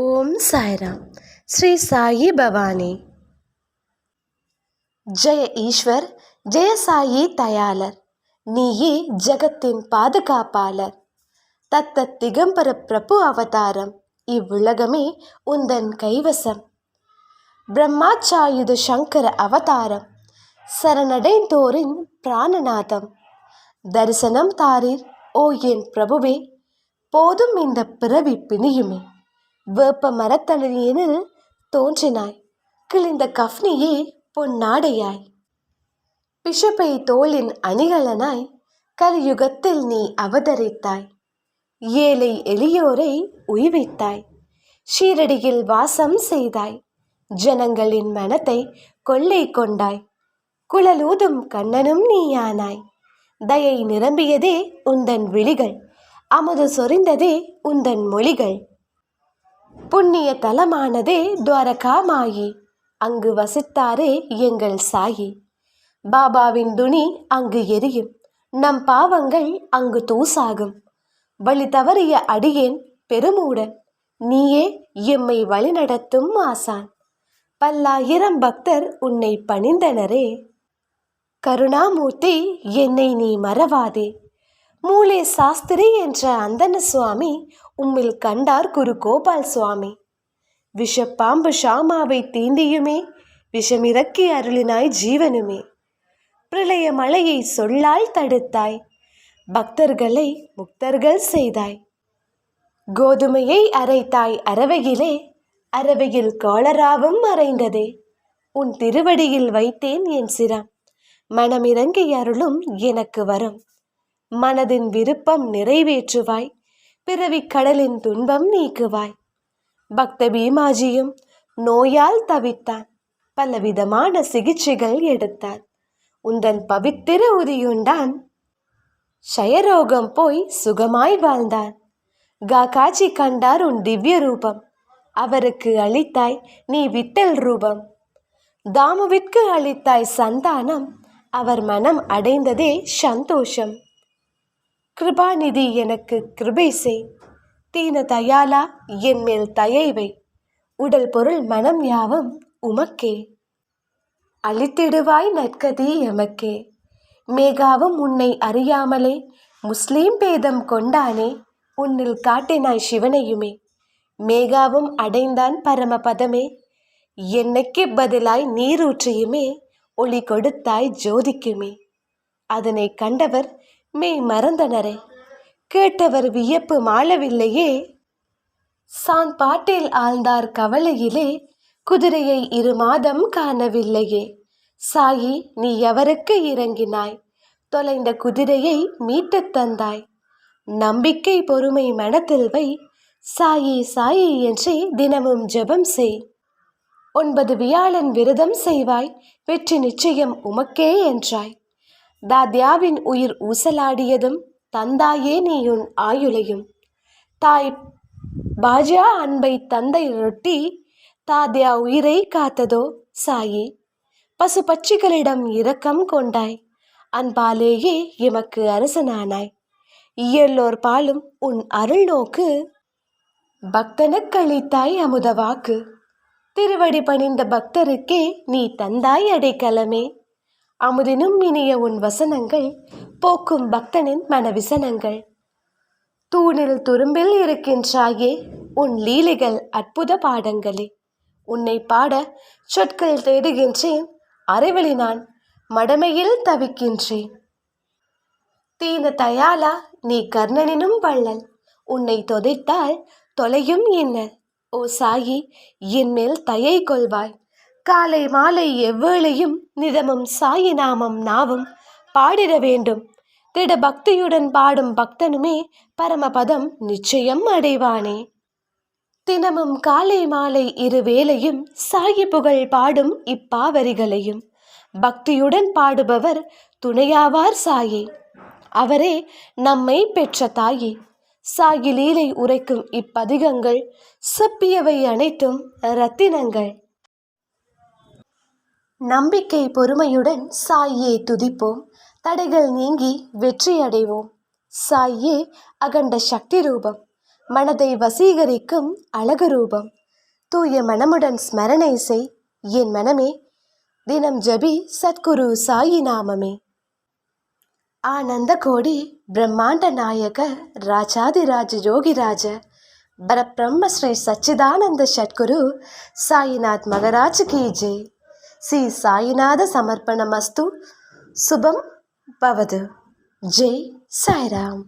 ஓம் சாய்ராம். ஸ்ரீ சாயி பவானி. ஜெய ஈஸ்வர் ஜெய சாயி தயாளர். நீயே ஜகத்தின் பாதுகாப்பாளர். தத்த திகம்பர பிரபு அவதாரம். இவ்வுலகமே உந்தன் கைவசம். பிரம்மாச்சாயுத சங்கர அவதாரம். சரணடைந்தோரின் பிராணநாதம். தரிசனம் தாரீர் ஓ என் பிரபுவே. போதும் இந்த பிறவி பிணியுமே. வேப்ப மரத்தளியனில் தோன்றினாய். கிழிந்த கஃப்னியே பொன்னாடையாய் பிஷப்பை தோளின் அணிகலனாய் கலியுகத்தில் நீ அவதரித்தாய். ஏழை எளியோரை உய்வித்தாய். ஷீரடியில் வாசம் செய்தாய். ஜனங்களின் மனத்தை கொள்ளை கொண்டாய். குழலூதும் கண்ணனும் நீயானாய். தயை நிரம்பியதே உந்தன் விழிகள். அமுது சொரிந்ததே உந்தன் மொழிகள். புண்ணிய தலமானதே துவாரகாமாயி. அங்கு வசித்தாரே எங்கள் சாயி. பாபாவின் துணி அங்கு எரியும். நம் பாவங்கள் அங்கு தூசாகும். வழி தவறிய அடியேன் பெருமூடன். நீயே எம்மை வழிநடத்தும் ஆசான். பல்லாயிரம் பக்தர் உன்னை பணிந்தனரே. கருணாமூர்த்தி என்னை நீ மறவாதே. மூலே சாஸ்திரி என்ற அந்தன சுவாமி உம்மில் கண்டார் குரு கோபால் சுவாமி. விஷப்பாம்பு ஷாமாவை தீண்டியுமே விஷமிறக்கி அருளினாய் ஜீவனுமே. பிரளய மழையை சொல்லால் தடுத்தாய் பக்தர்களை முக்தர்கள் செய்தாய். கோதுமையை அரைத்தாய் அரவையிலே அரவையில் காலராவும் மறைந்ததே. உன் திருவடியில் வைத்தேன் என் சிரம் மனமிறங்கி அருளும் எனக்கு வரும். மனதின் விருப்பம் நிறைவேற்றுவாய் பிறவிக் கடலின் துன்பம் நீக்குவாய். பக்த பீமாஜியும் நோயால் தவித்தான். பலவிதமான சிகிச்சைகள் எடுத்தான் உந்தன் பவித்திர உதியுண்டான். ஷயரோகம் போய் சுகமாய் வாழ்ந்தான். காக்காட்சி கண்டார் உன் திவ்ய ரூபம். அவருக்கு அளித்தாய் நீ விட்டல் ரூபம். தாமுவிற்கு அளித்தாய் சந்தானம். அவர் மனம் அடைந்ததே சந்தோஷம். கிருபாநிதி எனக்கு கிருபை செய். தீன தயாலா என் மேல் தயைவை உடல் பொருள் மனம் யாவும் உமக்கே. அழித்திடுவாய் நற்கதி எமக்கே. மேகாவும் உன்னை அறியாமலே முஸ்லீம் பேதம் கொண்டானே உன்னில் காட்டினாய் சிவனையுமே. மேகாவும் அடைந்தான் பரமபதமே. என்னைக்கு பதிலாய் நீரூற்றியுமே ஒளி கொடுத்தாய் ஜோதிக்குமே. அதனை கண்டவர் மெய் மறந்தனரே. கேட்டவர் வியப்பு மாளவில்லையே. சான் பாட்டில் ஆழ்ந்தார் கவலையிலே. குதிரையை இரு மாதம் காணவில்லையே. சாயி நீ எவருக்கு இறங்கினாய்? தொலைந்த குதிரையை மீட்டுத் தந்தாய். நம்பிக்கை பொறுமை மனத்தில் வை சாயி சாயி என்றே தினமும் ஜெபம் செய். ஒன்பது வியாழன் விரதம் செய்வாய். வெற்றி நிச்சயம் உமக்கே என்றாய். தாத்யாவின் உயிர் ஊசலாடியதும் தந்தாயே நீயுன் ஆயுளையும். தாய் பாஜா அன்பை தந்தை ரொட்டி தாத்யா உயிரை காத்ததோ சாயி. பசு பட்சிகளிடம் இரக்கம் கொண்டாய். அன்பாலேயே எமக்கு அரசனானாய். இயல்லோர் பாலும் உன் அருள் நோக்கு. பக்தனுக்களித்தாய் அமுத வாக்கு திருவடி பணிந்த பக்தருக்கே நீ தந்தாய் அடைக்கலமே. அமுதினும் இனிய உன் வசனங்கள் போக்கும் பக்தனின் மனவிசனங்கள். தூணில் துரும்பில் இருக்கின்றாயே உன் லீலைகள் அற்புத பாடங்களே. உன்னை பாட சொற்கள் தேடுகின்றேன் அறிவழி நான் மடமையில் தவிக்கின்றேன். தீன தயாலா நீ கர்ணனினும் வள்ளல் உன்னை தொதைத்தால் தொலையும் என்ன ஓ சாயி என் மேல் தயை கொள்வாய். காலை மாலை எவ்வேளையும் நிதமும் சாயி நாமம் நாவும் பாடிட வேண்டும். திட பக்தியுடன் பாடும் பக்தனுமே பரமபதம் நிச்சயம் அடைவானே. தினமும் காலை மாலை இருவேளையும் சாயி புகழ் பாடும் இப்பாவரிகளையும் பக்தியுடன் பாடுபவர் துணையாவார் சாயே. அவரே நம்மை பெற்ற தாயே. சாயி லீலை உரைக்கும் இப்பதிகங்கள் செப்பியவை அனைத்தும் ரத்தினங்கள் நம்பிக்கை பொறுமையுடன் சாயே துதிப்போம். தடைகள் நீங்கி வெற்றி அடைவோம். சாயே அகண்ட சக்தி ரூபம். மனதை வசீகரிக்கும் அழகு ரூபம். தூய மனமுடன் ஸ்மரணை செய். என் மனமே தினம் ஜபி சத்குரு சாயி நாமமே. ஆனந்த கோடி பிரம்மாண்ட நாயக ராஜாதிராஜ யோகிராஜ பரபிரம்ம ஸ்ரீ சச்சிதானந்த சத்குரு சாயிநாத் மகராஜ் கி ஜெய். ஸ்ரீ சாயிநாத சமர்ப்பணமஸ்து. சுபம் பவது. ஜெய் சாய்ராம்.